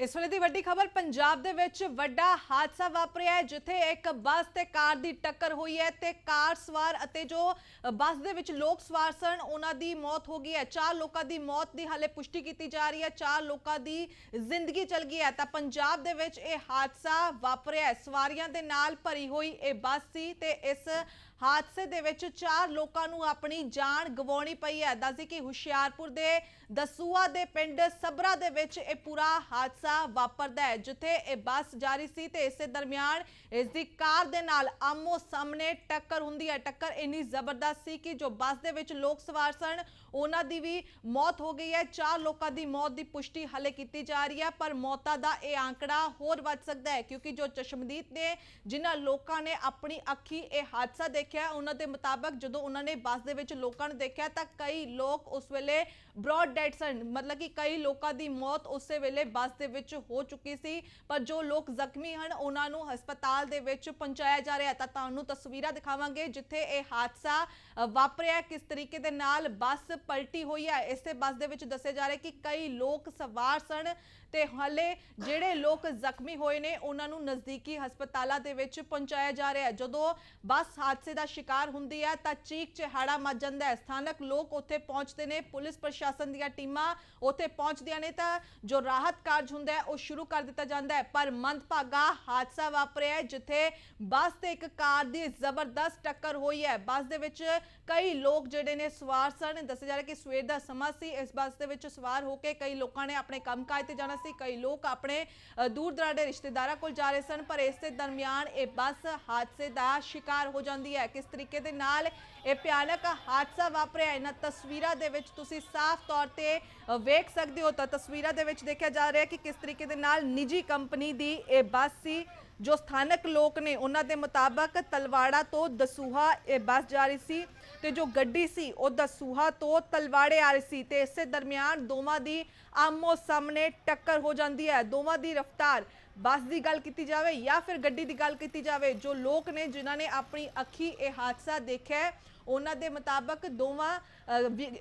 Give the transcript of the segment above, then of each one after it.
ਇਸ ਵੇਲੇ ਦੀ ਵੱਡੀ ਖਬਰ, ਪੰਜਾਬ ਦੇ ਵਿੱਚ ਵੱਡਾ ਹਾਦਸਾ ਵਾਪਰਿਆ ਹੈ, ਜਿੱਥੇ ਇੱਕ ਬੱਸ ਤੇ ਕਾਰ ਦੀ ਟੱਕਰ ਹੋਈ ਹੈ ਤੇ ਕਾਰ ਸਵਾਰ ਅਤੇ ਜੋ ਬੱਸ ਦੇ ਵਿੱਚ ਲੋਕ ਸਵਾਰ ਸਨ, ਉਹਨਾਂ ਦੀ ਮੌਤ ਹੋ ਗਈ ਹੈ। ਚਾਰ ਲੋਕਾਂ ਦੀ ਮੌਤ ਦੀ ਹਾਲੇ ਪੁਸ਼ਟੀ ਕੀਤੀ ਜਾ ਰਹੀ ਹੈ, ਚਾਰ ਲੋਕਾਂ ਦੀ ਜ਼ਿੰਦਗੀ ਚਲ ਗਈ ਹੈ। ਤਾਂ ਪੰਜਾਬ ਦੇ ਵਿੱਚ ਇਹ ਹਾਦਸਾ ਵਾਪਰਿਆ ਸਵਾਰੀਆਂ ਦੇ ਨਾਲ ਭਰੀ ਹੋਈ ਇਹ ਬੱਸ ਸੀ ਤੇ ਇਸ ਹਾਦਸੇ ਦੇ ਵਿੱਚ ਚਾਰ ਲੋਕਾਂ ਨੂੰ ਆਪਣੀ ਜਾਨ ਗਵਾਉਣੀ ਪਈ ਹੈ। ਦੱਸਦੀ ਕਿ ਹੁਸ਼ਿਆਰਪੁਰ ਦੇ ਦਸੂਆ ਦੇ ਪਿੰਡ ਸਬਰਾ ਦੇ ਵਿੱਚ ਇਹ ਪੂਰਾ ਹਾਦਸਾ ਵਾਪਰਦਾ ਹੈ, ਜਿੱਥੇ ਇਹ ਬੱਸ ਜਾ ਰਹੀ ਸੀ ਤੇ ਇਸੇ ਦਰਮਿਆਨ ਇਸ ਦੀ ਕਾਰ ਦੇ ਨਾਲ ਆਮੋ ਸਾਹਮਣੇ ਟੱਕਰ ਹੁੰਦੀ ਹੈ। ਟੱਕਰ ਇੰਨੀ ਜ਼ਬਰਦਸਤ ਸੀ ਕਿ ਜੋ ਬੱਸ ਦੇ ਵਿੱਚ ਲੋਕ ਸਵਾਰ ਸਨ ਉਹਨਾਂ ਦੀ ਵੀ ਮੌਤ ਹੋ ਗਈ ਹੈ। ਚਾਰ ਲੋਕਾਂ ਦੀ ਮੌਤ ਦੀ ਪੁਸ਼ਟੀ ਹਲੇ ਕੀਤੀ ਜਾ ਰਹੀ ਹੈ, ਪਰ ਮੌਤਾਂ ਦਾ ਇਹ ਆંકੜਾ ਹੋਰ ਵੱਧ ਸਕਦਾ ਹੈ, ਕਿਉਂਕਿ ਜੋ ਚਸ਼ਮਦੀਦ ਨੇ, ਜਿਨ੍ਹਾਂ ਲੋਕਾਂ ਨੇ ਆਪਣੀ ਅੱਖੀ ਇਹ ਹਾਦਸਾ ਦੇਖਿਆ, ਉਹਨਾਂ ਦੇ ਮੁਤਾਬਕ ਜਦੋਂ ਉਹਨਾਂ ਨੇ ਬੱਸ ਦੇ ਵਿੱਚ ਲੋਕਾਂ ਨੂੰ ਦੇਖਿਆ ਤਾਂ ਕਈ ਲੋਕ ਉਸ ਵੇਲੇ ਬ੍ਰੌਡ ਡੈਡ ਸਨ। ਮਤਲਬ ਕਿ ਕਈ ਲੋਕਾਂ ਦੀ ਮੌਤ ਉਸੇ ਵੇਲੇ ਬੱਸ ਦੇ ਵਿੱਚ ਹੋ ਚੁੱਕੀ ਸੀ, ਪਰ ਜੋ ਲੋਕ ਜ਼ਖਮੀ ਹਨ, ਉਹਨਾਂ ਨੂੰ ਹਸਪਤਾਲ ਦੇ ਵਿੱਚ ਪਹੁੰਚਾਇਆ ਜਾ ਰਿਹਾ ਤਾਂ ਤੁਹਾਨੂੰ ਤਸਵੀਰਾਂ ਦਿਖਾਵਾਂਗੇ ਜਿੱਥੇ ਇਹ ਹਾਦਸਾ ਵਾਪਰਿਆ, ਕਿਸ ਤਰੀਕੇ ਦੇ ਨਾਲ ਬੱਸ ਪਲਟੀ ਹੋਈ ਹੈ। ਇਸੇ ਬੱਸ ਦੇ ਵਿੱਚ ਦੱਸਿਆ ਜਾ ਰਿਹਾ ਕਿ ਕਈ ਲੋਕ ਸਵਾਰ ਸਨ ਤੇ ਹਾਲੇ ਜਿਹੜੇ ਲੋਕ ਜ਼ਖਮੀ ਹੋਏ ਨੇ, ਉਹਨਾਂ ਨੂੰ ਨਜ਼ਦੀਕੀ ਹਸਪਤਾਲਾਂ ਦੇ ਵਿੱਚ ਪਹੁੰਚਾਇਆ ਜਾ ਰਿਹਾ ਹੈ। ਜਦੋਂ ਬੱਸ ਹਾਦਸੇ ਦਾ ਸ਼ਿਕਾਰ ਹੁੰਦੀ ਹੈ, ਤਾਂ ਚੀਕ ਚਿਹਾੜਾ ਮਚ ਜਾਂਦਾ ਹੈ। ਸਥਾਨਕ ਲੋਕ ਉੱਥੇ ਪਹੁੰਚਦੇ ਨੇ, ਪੁਲਿਸ ਪ੍ਰਸ਼ਾਸਨ ਦੀਆਂ ਟੀਮਾਂ ਉੱਥੇ ਪਹੁੰਚਦੀਆਂ ਨੇ, ਤਾਂ ਜੋ ਰਾਹਤ ਕਾਰਜ ਹੁੰਦਾ ਹੈ, ਉਹ ਸ਼ੁਰੂ ਕਰ ਦਿੱਤਾ ਜਾਂਦਾ ਹੈ। ਪਰ ਮੰਦਭਾਗਾ ਹਾਦਸਾ ਵਾਪਰਿਆ ਹੈ, ਜਿੱਥੇ ਬੱਸ ਤੇ ਇੱਕ ਕਾਰ ਦੀ ਜ਼ਬਰਦਸਤ ਟੱਕਰ ਹੋਈ ਹੈ। ਬੱਸ ਦੇ ਵਿੱਚ ਕਈ ਲੋਕ ਜਿਹੜੇ ਨੇ ਸਵਾਰ ਸਨ। ਦੱਸਿਆ ਜਾ ਰਿਹਾ ਕਿ ਸਵੇਰ ਦਾ ਸਮਾਂ ਸੀ। ਇਸ ਬੱਸ ਦੇ ਵਿੱਚ ਸਵਾਰ ਹੋ ਕੇ ਕਈ ਲੋਕਾਂ ਨੇ ਆਪਣੇ ਕੰਮਕਾਜ ਤੇ ਜਾਣਾ ਸੀ। ਕਈ ਲੋਕ ਆਪਣੇ ਦੂਰ ਦਰਾਡੇ ਰਿਸ਼ਤੇਦਾਰਾਂ ਕੋਲ ਜਾ ਰਹੇ ਸਨ, ਪਰ ਇਸ ਦੇ ਦਰਮਿਆਨ ਇਹ ਬੱਸ ਹਾਦਸੇ ਦਾ ਸ਼ਿਕਾਰ ਹੋ ਜਾਂਦੀ ਹੈ। ਕਿਸ ਤਰੀਕੇ ਦੇ ਨਾਲ ਇਹ ਭਿਆਨਕ ਹਾਦਸਾ ਵਾਪਰਿਆ? ਇਹਨਾਂ ਤਸਵੀਰਾਂ ਦੇ ਵਿੱਚ ਤੁਸੀਂ ਸਾਫ਼ ਤੌਰ ਤੇ ਵੇਖ ਸਕਦੇ ਹੋ ਤਾਂ ਤਸਵੀਰਾਂ ਦੇ ਵਿੱਚ ਦੇਖਿਆ ਜਾ ਰਿਹਾ ਕਿ ਕਿਸ ਤਰੀਕੇ ਦੇ ਨਾਲ ਨਿੱਜੀ ਕੰਪਨੀ ਦੀ ਇਹ ਬੱਸ ਸੀ, ਜੋ ਸਥਾਨਕ ਲੋਕ ਨੇ, ਉਹਨਾਂ ਦੇ ਮੁਤਾਬਕ ਤਲਵਾੜਾ ਤੋਂ ਦਸੂਹਾ ਇਹ ਬੱਸ ਜਾ ਰਹੀ ਸੀ। ਤੇ ਜੋ ਗੱਡੀ ਸੀ ਉਹ ਦਸੂਹਾ ਤੋਂ ਤਲਵਾੜੇ ਆ ਰਹੀ ਸੀ ਤੇ ਇਸੇ ਦਰਮਿਆਨ ਦੋਵਾਂ ਦੀ ਆਮੋ ਸਾਹਮਣੇ ਟੱਕਰ ਹੋ ਜਾਂਦੀ ਹੈ। ਦੋਵਾਂ ਦੀ ਰਫ਼ਤਾਰ ਬੱਸ ਦੀ ਗੱਲ ਕੀਤੀ ਜਾਵੇ ਜਾਂ ਫਿਰ ਗੱਡੀ ਦੀ ਗੱਲ ਕੀਤੀ ਜਾਵੇ, ਜੋ ਲੋਕ ਨੇ ਜਿਨ੍ਹਾਂ ਨੇ ਆਪਣੀ ਅੱਖੀ ਇਹ ਹਾਦਸਾ ਦੇਖਿਆ ਉਹਨਾਂ ਦੇ ਮੁਤਾਬਕ ਦੋਵਾਂ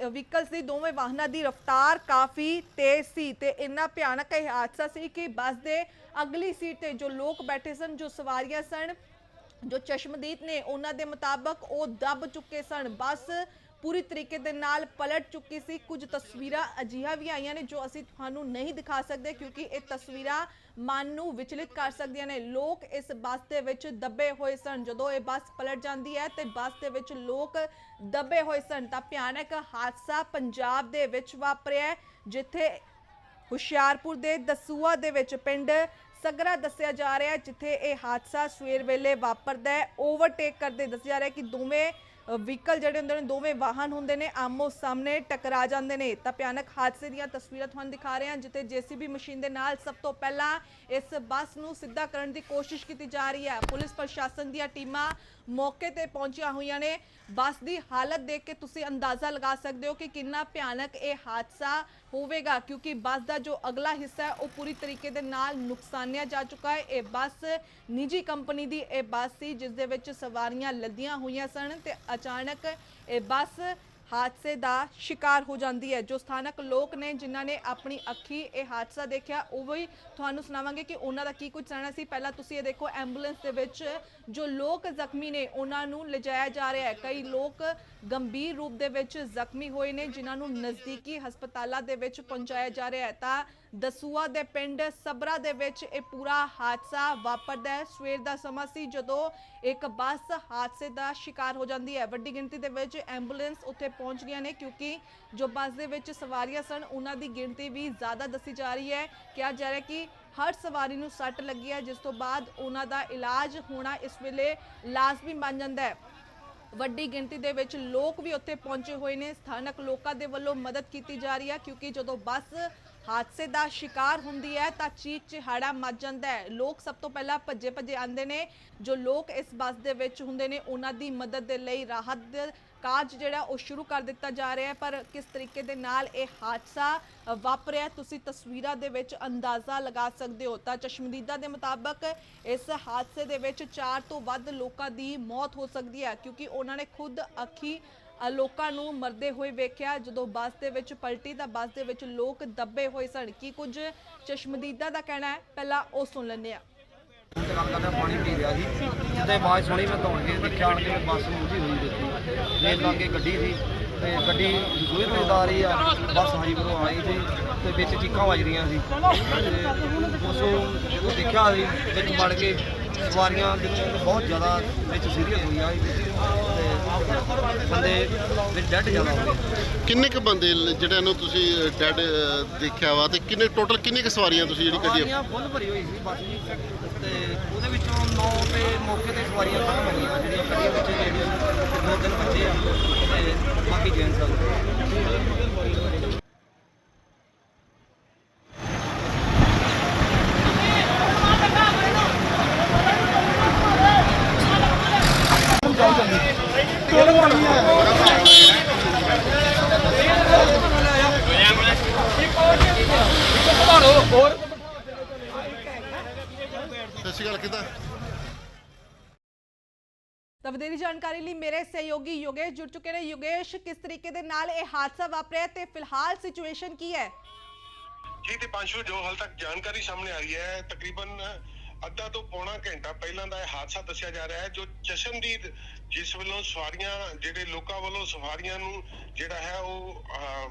ਵਹੀਕਲਸ ਦੀ ਦੋਵੇਂ ਵਾਹਨਾਂ ਦੀ ਰਫ਼ਤਾਰ ਕਾਫੀ ਤੇਜ਼ ਸੀ ਤੇ ਇੰਨਾ ਭਿਆਨਕ ਇਹ ਹਾਦਸਾ ਸੀ ਕਿ ਬੱਸ ਦੇ ਅਗਲੀ ਸੀਟ ਤੇ ਜੋ ਲੋਕ ਬੈਠੇ ਸਨ, ਜੋ ਸਵਾਰੀਆਂ ਸਨ ਜੋ ਚਸ਼ਮਦੀਦ ਨੇ ਉਹਨਾਂ ਦੇ ਮੁਤਾਬਕ ਉਹ ਦੱਬ ਚੁੱਕੇ ਸਨ। ਬੱਸ ਪੂਰੀ ਤਰੀਕੇ ਦੇ ਨਾਲ ਪਲਟ ਚੁੱਕੀ ਸੀ। ਕੁਝ ਤਸਵੀਰਾਂ ਅਜਿਹਾ ਵੀ ਆਈਆਂ ਨੇ ਜੋ ਅਸੀਂ ਤੁਹਾਨੂੰ ਨਹੀਂ ਦਿਖਾ ਸਕਦੇ ਕਿਉਂਕਿ ਇਹ ਤਸਵੀਰਾਂ ਮਨ ਨੂੰ ਵਿਚਲਿਤ ਕਰ ਸਕਦੀਆਂ ਨੇ। ਲੋਕ ਇਸ ਬੱਸ ਦੇ ਵਿੱਚ ਦੱਬੇ ਹੋਏ ਸਨ। ਜਦੋਂ ਇਹ ਬੱਸ ਪਲਟ ਜਾਂਦੀ ਹੈ ਤੇ ਬੱਸ ਦੇ ਵਿੱਚ ਲੋਕ ਦੱਬੇ ਹੋਏ ਸਨ ਤਾਂ ਭਿਆਨਕ ਹਾਦਸਾ ਪੰਜਾਬ ਦੇ ਵਿੱਚ ਵਾਪਰਿਆ ਜਿੱਥੇ ਹੁਸ਼ਿਆਰਪੁਰ ਦੇ ਦਸੂਆ ਦੇ ਵਿੱਚ ਪਿੰਡ ਸਗਰਾ ਦੱਸਿਆ ਜਾ ਰਿਹਾ ਹੈ, ਜਿੱਥੇ ਇਹ ਹਾਦਸਾ ਸਵੇਰ ਵੇਲੇ ਵਾਪਰਦਾ ਹੈ। ਓਵਰਟੇਕ ਕਰਦੇ ਦੱਸਿਆ ਜਾ ਰਿਹਾ ਹੈ ਕਿ ਦੋਵੇਂ ਵਹੀਕਲ ਜਿਹੜੇ ਹੁੰਦੇ ਨੇ, ਦੋਵੇਂ ਵਾਹਨ ਹੁੰਦੇ ਨੇ, ਆਮੋ ਸਾਹਮਣੇ ਟਕਰਾ ਜਾਂਦੇ ਨੇ। ਤਾਂ ਭਿਆਨਕ ਹਾਦਸੇ ਦੀਆਂ ਤਸਵੀਰਾਂ ਤੁਹਾਨੂੰ ਦਿਖਾ ਰਹੇ ਹਾਂ, ਜਿੱਥੇ ਜੀਸੀਬੀ ਮਸ਼ੀਨ ਦੇ ਨਾਲ ਸਭ ਤੋਂ ਪਹਿਲਾਂ ਇਸ ਬੱਸ ਨੂੰ ਸਿੱਧਾ ਕਰਨ ਦੀ ਕੋਸ਼ਿਸ਼ ਕੀਤੀ ਜਾ ਰਹੀ ਹੈ। ਪੁਲਿਸ ਪ੍ਰਸ਼ਾਸਨ ਦੀਆਂ ਟੀਮਾਂ ਮੌਕੇ ਤੇ ਪਹੁੰਚੀਆਂ ਹੋਈਆਂ ਨੇ। ਬੱਸ ਦੀ ਹਾਲਤ ਦੇਖ ਕੇ ਤੁਸੀਂ ਅੰਦਾਜ਼ਾ ਲਗਾ ਸਕਦੇ ਹੋ ਕਿ ਕਿੰਨਾ ਭਿਆਨਕ ਇਹ ਹਾਦਸਾ ਹੋਵੇਗਾ, ਕਿਉਂਕਿ ਬੱਸ ਦਾ ਜੋ ਅਗਲਾ ਹਿੱਸਾ ਹੈ, ਉਹ ਪੂਰੀ ਤਰੀਕੇ ਦੇ ਨਾਲ ਨੁਕਸਾਨਿਆ ਜਾ ਚੁੱਕਾ ਹੈ। ਇਹ ਬੱਸ ਨਿੱਜੀ ਕੰਪਨੀ ਦੀ ਇਹ ਬੱਸ ਸੀ, ਜਿਸ ਦੇ ਵਿੱਚ ਸਵਾਰੀਆਂ ਲੱਦੀਆਂ ਹੋਈਆਂ ਸਨ ਤੇ ਅਚਾਨਕ ਇਹ ਬੱਸ ਹਾਦਸੇ ਦਾ ਸ਼ਿਕਾਰ ਹੋ ਜਾਂਦੀ ਹੈ। ਜੋ ਸਥਾਨਕ ਲੋਕ ਨੇ, ਜਿਨ੍ਹਾਂ ਨੇ ਆਪਣੀ ਅੱਖੀ ਇਹ ਹਾਦਸਾ ਦੇਖਿਆ, ਉਹ ਵੀ ਤੁਹਾਨੂੰ ਸੁਣਾਵਾਂਗੇ ਕਿ ਉਹਨਾਂ ਦਾ ਕੀ ਕੁਝ ਸਹਿਣਾ ਸੀ। ਪਹਿਲਾਂ ਤੁਸੀਂ ਇਹ ਦੇਖੋ, ਐਂਬੂਲੈਂਸ ਦੇ ਵਿੱਚ ਜੋ ਲੋਕ ਜ਼ਖਮੀ ਨੇ, ਉਹਨਾਂ ਨੂੰ ਲਿਜਾਇਆ ਜਾ ਰਿਹਾ ਹੈ। ਕਈ ਲੋਕ ਗੰਭੀਰ ਰੂਪ ਦੇ ਵਿੱਚ ਜ਼ਖਮੀ ਹੋਏ ਨੇ, ਜਿਨ੍ਹਾਂ ਨੂੰ ਨਜ਼ਦੀਕੀ ਹਸਪਤਾਲਾਂ ਦੇ ਵਿੱਚ ਪਹੁੰਚਾਇਆ ਜਾ ਰਿਹਾ ਹੈ। ਤਾਂ ਦਸੂਆ ਦੇ ਪਿੰਡ ਸਬਰਾ ਦੇ ਵਿੱਚ ਇਹ ਪੂਰਾ ਹਾਦਸਾ ਵਾਪਰਦਾ ਹੈ। ਸਵੇਰ ਦਾ ਸਮਾਂ ਸੀ ਜਦੋਂ ਇੱਕ ਬੱਸ ਹਾਦਸੇ ਦਾ ਸ਼ਿਕਾਰ ਹੋ ਜਾਂਦੀ ਹੈ। ਵੱਡੀ ਗਿਣਤੀ ਦੇ ਵਿੱਚ ਐਂਬੂਲੈਂਸ ਉੱਥੇ ਪਹੁੰਚ ਗਈਆਂ ਨੇ ਕਿਉਂਕਿ ਜੋ ਬੱਸ ਦੇ ਵਿੱਚ ਸਵਾਰੀਆਂ ਸਨ, ਉਹਨਾਂ ਦੀ ਗਿਣਤੀ ਵੀ ਜ਼ਿਆਦਾ ਦੱਸੀ ਜਾ ਰਹੀ ਹੈ। ਕਿਹਾ ਜਾ ਰਿਹਾ ਕਿ ਹਰ ਸਵਾਰੀ ਨੂੰ ਸੱਟ ਲੱਗੀ ਹੈ, ਜਿਸ ਤੋਂ ਬਾਅਦ ਉਹਨਾਂ ਦਾ ਇਲਾਜ ਹੋਣਾ ਇਸ ਵੇਲੇ ਲਾਜ਼ਮੀ ਬਣ ਜਾਂਦਾ ਹੈ। ਵੱਡੀ ਗਿਣਤੀ ਦੇ ਵਿੱਚ ਲੋਕ ਵੀ ਉੱਥੇ ਪਹੁੰਚੇ ਹੋਏ ਨੇ। ਸਥਾਨਕ ਲੋਕਾਂ ਦੇ ਵੱਲੋਂ ਮਦਦ ਕੀਤੀ ਜਾ ਰਹੀ ਹੈ, ਕਿਉਂਕਿ ਜਦੋਂ ਬੱਸ ਹਾਦਸੇ ਦਾ ਸ਼ਿਕਾਰ ਹੁੰਦੀ ਹੈ ਤਾਂ ਚੀਕ ਚਿਹਾੜਾ ਮਚ ਜਾਂਦਾ ਹੈ। ਲੋਕ ਸਭ ਤੋਂ ਪਹਿਲਾਂ ਭੱਜੇ ਭੱਜੇ ਆਉਂਦੇ ਨੇ। ਜੋ ਲੋਕ ਇਸ ਬੱਸ ਦੇ ਵਿੱਚ ਹੁੰਦੇ ਨੇ, ਉਹਨਾਂ ਦੀ ਮਦਦ ਦੇ ਲਈ ਰਾਹਤ ਦੇ ਕਾਰਜ ਜਿਹੜਾ ਉਹ ਸ਼ੁਰੂ ਕਰ ਦਿੱਤਾ ਜਾ ਰਿਹਾ ਹੈ। ਪਰ ਕਿਸ ਤਰੀਕੇ ਦੇ ਨਾਲ ਇਹ ਹਾਦਸਾ ਵਾਪਰਿਆ, ਤੁਸੀਂ ਤਸਵੀਰਾਂ ਦੇ ਵਿੱਚ ਅੰਦਾਜ਼ਾ ਲਗਾ ਸਕਦੇ ਹੋ। ਤਾਂ ਚਸ਼ਮਦੀਦਾ ਦੇ ਮੁਤਾਬਕ ਇਸ ਹਾਦਸੇ ਦੇ ਵਿੱਚ 4 ਤੋਂ ਵੱਧ ਲੋਕਾਂ ਦੀ ਮੌਤ ਹੋ ਸਕਦੀ ਹੈ, ਕਿਉਂਕਿ ਉਹਨਾਂ ਨੇ ਖੁਦ ਅੱਖੀ ਲੋਕਾਂ ਨੂੰ ਮਰਦੇ ਹੋਏ ਵੇਖਿਆ, ਜਦੋਂ ਬੱਸ ਦੇ ਵਿੱਚ ਪਲਟੀ ਤਾਂ ਬੱਸ ਦੇ ਵਿੱਚ ਲੋਕ ਦੱਬੇ ਹੋਏ ਸਨ। ਕੀ ਕੁਝ ਚਸ਼ਮਦੀਦਾ ਦਾ ਕਹਿਣਾ ਹੈ? ਪਹਿਲਾਂ ਉਹ ਸੁਣ ਲੈਂਦੇ ਆ ਕੰਮ ਕਰਦਾ ਪਾਣੀ ਪੀ ਰਿਹਾ ਸੀ ਤੇ ਆਵਾਜ਼ ਸੁਣੀ, ਮੈਂ ਦੌੜ ਕੇ ਦੇਖਿਆ, ਆਣ ਕੇ ਬੱਸ ਮੁੱਝੀ ਹੋਈ ਦੇਖੀ ਰੇਲ ਲਾਗੇ ਗੱਡੀ ਸੀ ਤੇ ਗੱਡੀ ਦੂਏ ਤੋਂ ਆ ਰਹੀ ਆ, ਬੱਸ ਹਾਈ ਆਈ ਸੀ ਤੇ ਵਿੱਚ ਚੀਕਾਂ ਵੱਜ ਰਹੀਆਂ ਸੀ। ਉਸੋਂ ਜਦੋਂ ਦੇਖਿਆ ਸੀ ਵਿੱਚ ਵੜ ਕੇ ਸਵਾਰੀਆਂ ਬਹੁਤ ਜ਼ਿਆਦਾ ਵਿੱਚ ਸੀਰੀਅਸ ਹੋਈਆਂ ਸੀ। ਬੰਦੇ ਡੈਡ ਕਿੰਨੇ ਕੁ ਬੰਦੇ ਲ- ਜਿਹੜਿਆਂ ਨੂੰ ਤੁਸੀਂ ਡੈਡ ਦੇਖਿਆ ਵਾ ਤੇ ਕਿੰਨੇ ਟੋਟਲ ਕਿੰਨੇ ਕੁ ਸਵਾਰੀਆਂ ਤੁਸੀਂ ਜਿਹੜੀ ਗੱਡੀ ਸਵਾਰੀਆਂ ਫੁੱਲ ਭਰੀ ਹੋਈ ਸੀ ਬੱਸ ਜੀ ਤੇ ਉਹਦੇ ਵਿੱਚੋਂ 9 ਤੇ ਮੌਕੇ ਤੇ ਸਵਾਰੀਆਂ ਖਤਮ ਹੋ ਗਈਆਂ ਜਿਹੜੀਆਂ ਗੱਡੀਆਂ ਵਿੱਚ ਤੇ ਦੋ ਤਿੰਨ ਬੱਚੇ ਆ ਤੇ ਬਾਕੀ ਜੈਂਟਸ ਆ। ਜਾਣਕਾਰੀ ਲਈ ਮੇਰੇ ਸਹਿਯੋਗੀ ਯੋਗੇਸ਼ ਜੁੜ ਚੁੱਕੇ ਨੇ। ਯੋਗੇਸ਼ ਕਿਸ ਤਰੀਕੇ ਦੇ ਨਾਲ ਇਹ ਹਾਦਸਾ ਵਾਪਰਿਆ ਤੇ ਫਿਲਹਾਲ ਸਿਚੁਏਸ਼ਨ ਕੀ ਹੈ? ਜੀ ਦੀਪਾਂਸ਼ੂ ਜੋ ਹਾਲ ਤੱਕ ਜਾਣਕਾਰੀ ਸਾਹਮਣੇ ਆ ਰਹੀ ਹੈ ਤਕਰੀਬਨ ਅੱਧਾ ਤੋਂ ਪੌਣਾ ਘੰਟਾ ਪਹਿਲਾਂ ਦਾ ਇਹ ਹਾਦਸਾ ਦੱਸਿਆ ਜਾ ਰਿਹਾ ਹੈ ਜੋ ਚਸ਼ਮਦੀਦ ਜਿਸ ਵੱਲੋਂ ਸਵਾਰੀਆਂ ਜਿਹੜੇ ਲੋਕਾਂ ਵੱਲੋਂ ਸਵਾਰੀਆਂ ਨੂੰ ਜਿਹੜਾ ਹੈ ਉਹ ਅਹ,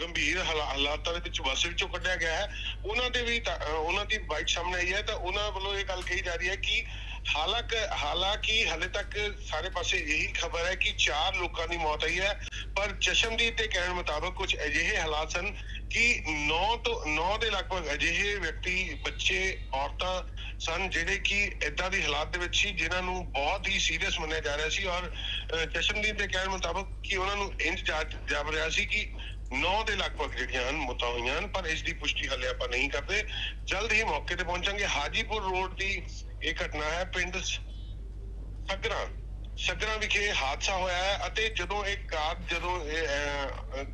ਗੰਭੀਰ ਹਾਲਾ- ਹਾਲਾਤਾਂ ਦੇ ਵਿੱਚ ਬੱਸ ਵਿੱਚੋਂ ਕੱਢਿਆ ਗਿਆ ਹੈ। ਉਹਨਾਂ ਦੇ ਵੀ ਤਾਂ- ਅਹ, ਉਹਨਾਂ ਦੀ ਬਾਈਕ ਸਾਹਮਣੇ ਆਈ ਹੈ ਤਾਂ ਉਹਨਾਂ ਵੱਲੋਂ ਇਹ ਗੱਲ ਕਹੀ ਜਾ ਰਹੀ ਹੈ ਕਿ ਹਾਲਾਂਕਿ ਹਾਲਾਂਕਿ ਹਲੇ ਤੱਕ ਸਾਰੇ ਪਾਸੇ ਇਹੀ ਖਬਰ ਹੈ ਕਿ ਚਾਰ ਲੋਕਾਂ ਦੀ ਮੌਤ ਆਈ ਹੈ, ਪਰ ਚਸ਼ਮਦੀਦ ਦੇ ਕਹਿਣ ਮੁਤਾਬਕ ਕੁਝ ਅਜਿਹੇ ਹਾਲਾਤ ਸਨ ਕਿ 9 ਤੋਂ 9 ਦੇ ਲਗਭਗ ਅਜਿਹੇ ਵਿਅਕਤੀ ਬੱਚੇ ਔਰਤਾਂ ਸਨ ਜਿਹੜੇ ਕਿ ਇਦਾਂ ਦੀ ਹਾਲਾਤ ਦੇ ਵਿੱਚ ਸੀ ਜਿਨ੍ਹਾਂ ਨੂੰ ਬਹੁਤ ਹੀ ਸੀਰੀਅਸ ਮੰਨਿਆ ਜਾ ਰਿਹਾ ਸੀ ਔਰ ਅਹ, ਚਸ਼ਮਦੀਦ ਦੇ ਕਹਿਣ ਮੁਤਾਬਕ ਕਿ ਉਹਨਾਂ ਨੂੰ ਇੰਜ ਜਾ- ਜਾਪ ਰਿਹਾ ਸੀ ਕਿ 9 ਦੇ ਲਗਭਗ ਜਿਹੜੀਆਂ ਹਨ ਮੌਤਾਂ ਹੋਈਆਂ ਹਨ ਪਰ ਇਸ ਦੀ ਪੁਸ਼ਟੀ ਹਾਲੇ ਆਪਾਂ ਨਹੀਂ ਕਰਦੇ। ਜਲਦ ਹੀ ਮੌਕੇ ਤੇ ਪਹੁੰਚਾਂਗੇ। ਹਾਜੀਪੁਰ ਰੋਡ ਦੀ ਇਹ ਘਟਨਾ ਹੈ ਪਿੰਡ ਸ- ਸਗਰਾ। ਸਗਰਾ ਵਿਖੇ ਹਾਦਸਾ ਹੋਇਆ ਹੈ ਅਤੇ ਜਦੋਂ ਇੱਕ ਕਾਰ ਜਦੋਂ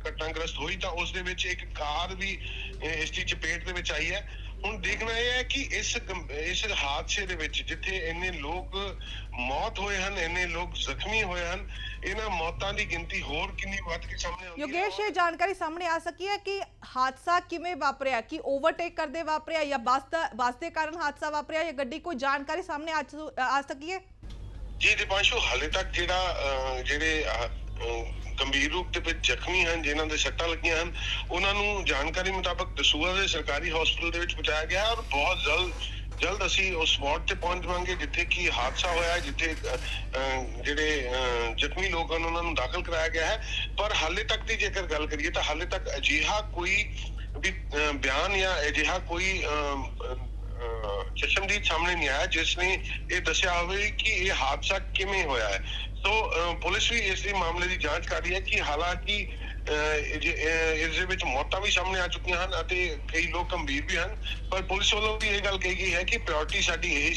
ਘਟਨਾਗ੍ਰਸਤ ਹੋਈ ਤਾਂ ਉਸ ਦੇ ਵਿੱਚ ਇੱਕ ਕਾਰ ਵੀ ਇਸ ਦੀ ਚਪੇਟ ਦੇ ਵਿੱਚ ਆਈ ਹੈ। ਹੁਣ ਦੇਖਣਾ ਇਹ ਹੈ ਕਿ ਇਸ ਇਸ ਹਾਦਸੇ ਦੇ ਵਿੱਚ ਜਿੱਥੇ ਇੰਨੇ ਲੋਕ ਮੌਤ ਹੋਏ ਹਨ, ਇੰਨੇ ਲੋਕ ਜ਼ਖਮੀ ਹੋਏ ਹਨ, ਇਹਨਾਂ ਮੌਤਾਂ ਦੀ ਗਿਣਤੀ ਹੋਰ ਕਿੰਨੀ ਵੱਧ ਕੇ ਸਾਹਮਣੇ ਆਉਂਦੀ ਹੈ? ਯੋਗੇਸ਼, ਇਹ ਜਾਣਕਾਰੀ ਸਾਹਮਣੇ ਆ ਸਕੀ ਹੈ ਕਿ ਹਾਦਸਾ ਕਿਵੇਂ ਵਾਪਰਿਆ? ਕਿ ਓਵਰਟੇਕ ਕਰਦੇ ਵਾਪਰਿਆ ਜਾਂ ਬੱਸ ਦਾ ਬੱਸ ਦੇ ਕਾਰਨ ਹਾਦਸਾ ਵਾਪਰਿਆ ਜਾਂ ਗੱਡੀ ਕੋਈ ਜਾਣਕਾਰੀ ਸਾਹਮਣੇ ਆ ਸਕੀ ਹੈ? ਜੀ ਦੀਪਾਂਸ਼ੂ, ਹਾਲੇ ਤੱਕ ਜਿਹੜਾ ਜਿਹੜੇ ਗੰਭੀਰ ਰੂਪ ਦੇ ਵਿੱਚ ਜ਼ਖਮੀ ਹਨ, ਜਿਨ੍ਹਾਂ ਦੇ ਸੱਟਾਂ ਲੱਗੀਆਂ ਹਨ, ਉਹਨਾਂ ਨੂੰ ਜਾਣਕਾਰੀ ਮੁਤਾਬਕ ਦਸੂਹਾ ਦੇ ਸਰਕਾਰੀ ਹਸਪਤਾਲ ਦੇ ਵਿੱਚ ਪਹੁੰਚਾਇਆ ਗਿਆ ਔਰ ਬਹੁਤ ਜਲਦ ਜਲਦ ਅਸੀਂ ਉਸ ਸਪੌਟ ਤੇ ਪਹੁੰਚ ਜਾਵਾਂਗੇ, ਜਿੱਥੇ ਕੀ ਹਾਦਸਾ ਹੋਇਆ, ਜਿੱਥੇ ਜਿਹੜੇ ਜ਼ਖਮੀ ਲੋਕ ਹਨ, ਉਹਨਾਂ ਨੂੰ ਦਾਖਲ ਕਰਾਇਆ ਗਿਆ ਹੈ। ਪਰ ਹਾਲੇ ਤੱਕ ਦੀ ਜੇਕਰ ਗੱਲ ਕਰੀਏ ਤਾਂ ਹਾਲੇ ਤੱਕ ਅਜਿਹਾ ਕੋਈ ਵੀ ਬਿਆਨ ਜਾਂ ਅਜਿਹਾ ਕੋਈ, ਅਹ ਚਸ਼ਮਦੀਦ ਸਾਹਮਣੇ ਨਹੀਂ ਆਇਆ ਜਿਸ ਨੇ ਇਹ ਦੱਸਿਆ ਹੋਵੇ ਕਿ ਇਹ ਹਾਦਸਾ ਕਿਵੇਂ ਹੋਇਆ ਹੈ। ਸੋ ਪੁਲਿਸ ਵੀ ਇਸ ਦੇ ਮਾਮਲੇ ਦੀ ਜਾਂਚ ਕਰ ਰਹੀ ਹੈ ਕਿ ਹਾਲਾਂਕਿ ਅਹ, ਇਹ ਇਸ ਦੇ ਵਿੱਚ ਮੌਤਾਂ ਵੀ ਸਾਹਮਣੇ ਆ ਚੁੱਕੀਆਂ ਹਨ ਅਤੇ ਕਈ ਲੋਕ ਗੰਭੀਰ ਵੀ ਹਨ। ਪਰ ਪੁਲਿਸ ਵੱਲੋਂ ਵੀ ਇਹ ਗੱਲ ਕਹੀ ਗਈ ਹੈ ਕਿ ਪ੍ਰਾਇੋਰਟੀ ਸਾਡੀ ਇਹ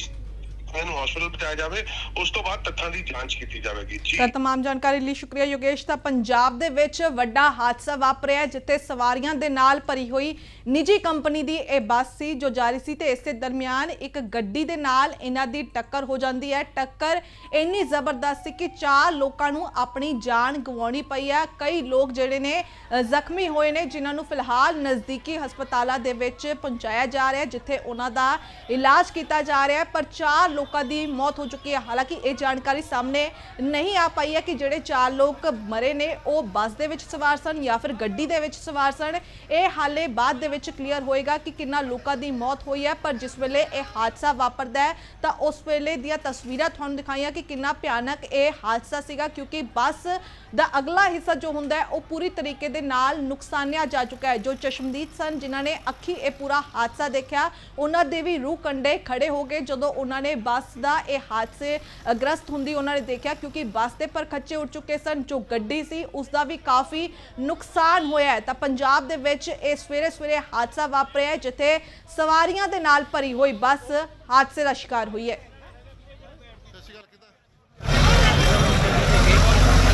ਇਹਨੂੰ ਹਸਪੀਟਲ ਪਹੁੰਚਾਇਆ ਜਾਵੇ ਉਸ ਤੋਂ ਬਾਅਦ ਤੱਥਾਂ ਦੀ ਜਾਂਚ ਕੀਤੀ ਜਾਵੇਗੀ ਜੀ ਤਾਂ तमाम ਜਾਣਕਾਰੀ ਲਈ ਸ਼ੁਕਰੀਆ ਯੋਗੇਸ਼ ਤਾਂ ਪੰਜਾਬ ਦੇ ਵਿੱਚ ਵੱਡਾ ਹਾਦਸਾ ਵਾਪਰਿਆ ਹੈ, ਜਿੱਥੇ ਸਵਾਰੀਆਂ ਦੇ ਨਾਲ ਭਰੀ ਹੋਈ ਨਿੱਜੀ ਕੰਪਨੀ ਦੀ ਇਹ ਬੱਸ ਸੀ ਜੋ ਜਾ ਰਹੀ ਸੀ ਤੇ ਇਸੇ ਦਰਮਿਆਨ ਇੱਕ ਗੱਡੀ ਦੇ ਨਾਲ ਇਹਨਾਂ ਦੀ ਟੱਕਰ ਹੋ ਜਾਂਦੀ ਹੈ ਟੱਕਰ ਇੰਨੀ ਜ਼ਬਰਦਸਤ ਸੀ ਕਿ ਚਾਰ ਲੋਕਾਂ ਨੂੰ ਆਪਣੀ ਜਾਨ ਗਵਾਉਣੀ ਪਈ ਹੈ ਕਈ ਲੋਕ ਜਿਹੜੇ ਨੇ ਅ, ਜ਼ਖਮੀ ਹੋਏ ਨੇ ਜਿਨ੍ਹਾਂ ਨੂੰ ਫਿਲਹਾਲ ਨਜ਼ਦੀਕੀ ਹਸਪਤਾਲਾਂ ਦੇ ਵਿੱਚ ਪਹੁੰਚਾਇਆ ਜਾ ਰਿਹਾ ਹੈ ਜਿੱਥੇ ਉਹਨਾਂ ਦਾ ਇਲਾਜ ਕੀਤਾ ਜਾ ਰਿਹਾ ਹੈ ਪਰ ਚਾਰ ਲੋਕਾਂ ਲੋਕਾਂ ਦੀ ਮੌਤ ਹੋ ਚੁੱਕੀ ਹੈ। ਹਾਲਾਂਕਿ ਇਹ ਜਾਣਕਾਰੀ ਸਾਹਮਣੇ ਨਹੀਂ ਆ ਪਾਈ ਹੈ ਕਿ ਜਿਹੜੇ ਚਾਰ ਲੋਕ ਮਰੇ ਨੇ, ਉਹ ਬੱਸ ਦੇ ਵਿੱਚ ਸਵਾਰ ਸਨ ਜਾਂ ਫਿਰ ਗੱਡੀ ਦੇ ਵਿੱਚ ਸਵਾਰ ਸਨ। ਇਹ ਹਾਲੇ ਬਾਅਦ ਦੇ ਵਿੱਚ ਕਲੀਅਰ ਹੋਏਗਾ ਕਿ ਕਿੰਨਾ ਲੋਕਾਂ ਦੀ ਮੌਤ ਹੋਈ ਹੈ, ਪਰ ਜਿਸ ਵੇਲੇ ਇਹ ਹਾਦਸਾ ਵਾਪਰਦਾ ਹੈ, ਤਾਂ ਉਸ ਵੇਲੇ ਦੀਆਂ ਤਸਵੀਰਾਂ ਤੁਹਾਨੂੰ ਦਿਖਾਈਆਂ ਕਿ ਕਿੰਨਾ ਭਿਆਨਕ ਇਹ ਹਾਦਸਾ ਸੀਗਾ, ਕਿਉਂਕਿ ਬੱਸ ਦਾ ਅਗਲਾ ਹਿੱਸਾ ਜੋ ਹੁੰਦਾ ਹੈ, ਉਹ ਪੂਰੀ ਤਰੀਕੇ ਦੇ ਨਾਲ ਨੁਕਸਾਨਿਆ ਜਾ ਚੁੱਕਾ ਹੈ। ਜੋ ਚਸ਼ਮਦੀਦ ਸਨ, ਜਿਨ੍ਹਾਂ ਨੇ ਅੱਖੀ ਇਹ ਪੂਰਾ ਹਾਦਸਾ ਦੇਖਿਆ, ਉਹਨਾਂ ਦੇ ਵੀ ਰੂਹ ਕੰਡੇ ਖੜੇ ਹੋ ਗਏ ਜਦੋਂ ਉਹਨਾਂ ਨੇ ਬੱਸ ਦਾ ਇਹ ਹਾਦਸੇ ਗ੍ਰਸਤ ਹੁੰਦੀ ਉਹਨਾਂ ਨੇ ਦੇਖਿਆ ਕਿਉਂਕਿ ਬੱਸ ਦੇ ਪਰ ਖੱਚੇ ਉੱਡ ਚੁੱਕੇ ਸਨ ਜੋ ਗੱਡੀ ਸੀ ਉਸ ਦਾ ਵੀ ਕਾਫੀ ਨੁਕਸਾਨ ਹੋਇਆ ਹੈ। ਤਾਂ ਪੰਜਾਬ ਦੇ ਵਿੱਚ ਇਹ ਸਵੇਰੇ ਸਵੇਰੇ ਹਾਦਸਾ ਵਾਪਰਿਆ ਹੈ ਜਿੱਥੇ ਸਵਾਰੀਆਂ ਦੇ ਨਾਲ ਭਰੀ ਹੋਈ ਬੱਸ ਹਾਦਸੇ ਦਾ ਸ਼ਿਕਾਰ ਹੋਈ ਹੈ।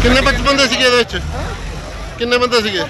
ਕਿੰਨੇ ਬੱਚੇ ਬੰਦੇ ਸੀਗੇ ਇਹਦੇ ਵਿੱਚ? ਕਿੰਨੇ ਬੰਦੇ ਸੀਗੇ?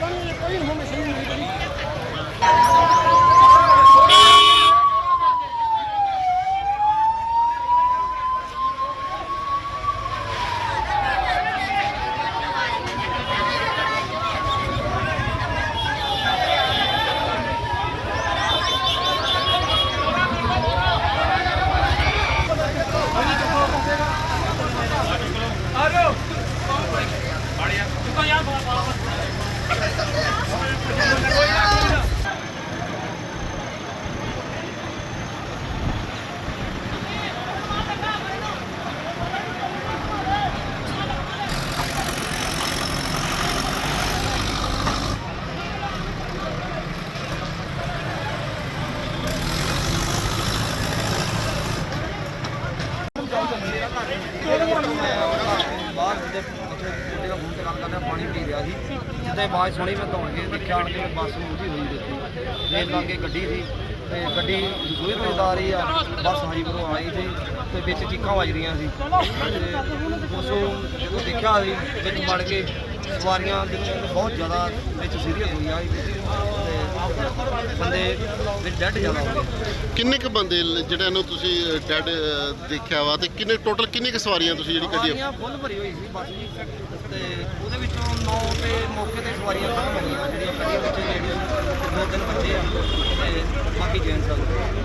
ਤੇ ਆਵਾਜ਼ ਸੁਣੀ ਮੈਂ ਦੌੜ ਕੇ ਦੇਖਿਆ ਆਣ ਕੇ ਮੈਂ ਬੱਸ ਮੁਝੀ ਹੋਈ ਦੇਖੀ ਰੇਲ ਲਾਗੇ ਗੱਡੀ ਸੀ ਤੇ ਗੱਡੀ ਦੂਏ ਤੋਂ ਆ ਰਹੀ ਆ ਬੱਸ ਹਰੀਪੁਰੋਂ ਆਈ ਸੀ ਤੇ ਵਿੱਚ ਚੀਕਾਂ ਵੱਜ ਰਹੀਆਂ ਸੀ। ਉਸੋਂ ਜਦੋਂ ਦੇਖਿਆ ਸੀ ਵਿੱਚ ਵੜ ਕੇ ਸਵਾਰੀਆਂ ਜਿਹੜੀਆਂ ਬਹੁਤ ਜ਼ਿਆਦਾ ਵਿੱਚ ਸੀਰੀਅਸ ਹੋਈਆਂ ਸੀ। ਤੇ ਬੰਦੇ ਵਿੱਚ ਡੈਡ ਜ਼ਿਆਦਾ ਹੋ ਗਏ। ਕਿੰਨੇ ਕੁ ਬੰਦੇ ਜਿਹੜਿਆਂ ਨੂੰ ਤੁਸੀਂ ਡੈਡ ਦੇਖਿਆ ਵਾ ਤੇ ਕਿੰਨੇ ਟੋਟਲ ਕਿੰਨੇ ਕੁ ਸਵਾਰੀਆਂ ਤੁਸੀਂ ਜਿਹੜੀ ਕੱਢੀ ਸਵਾਰੀਆਂ ਫੁੱਲ ਭਰੀ ਹੋਈ ਸੀ ਬੱਸ ਜੀ। ਤੇ ਉਹਦੇ ਵਿੱਚੋਂ 9 ਤੇ ਮੌਕੇ ਤੇ ਸਵਾਰੀਆਂ ਖਤਮ ਹੋ ਜਿਹੜੀਆਂ ਕੱਢੀਆਂ ਵਿੱਚ ਲੇਡੀਜ਼ ਦੋ ਤਿੰਨ ਬੱਚੇ ਆ ਤੇ ਬਾਕੀ ਜੈਂਟਸ ਆ।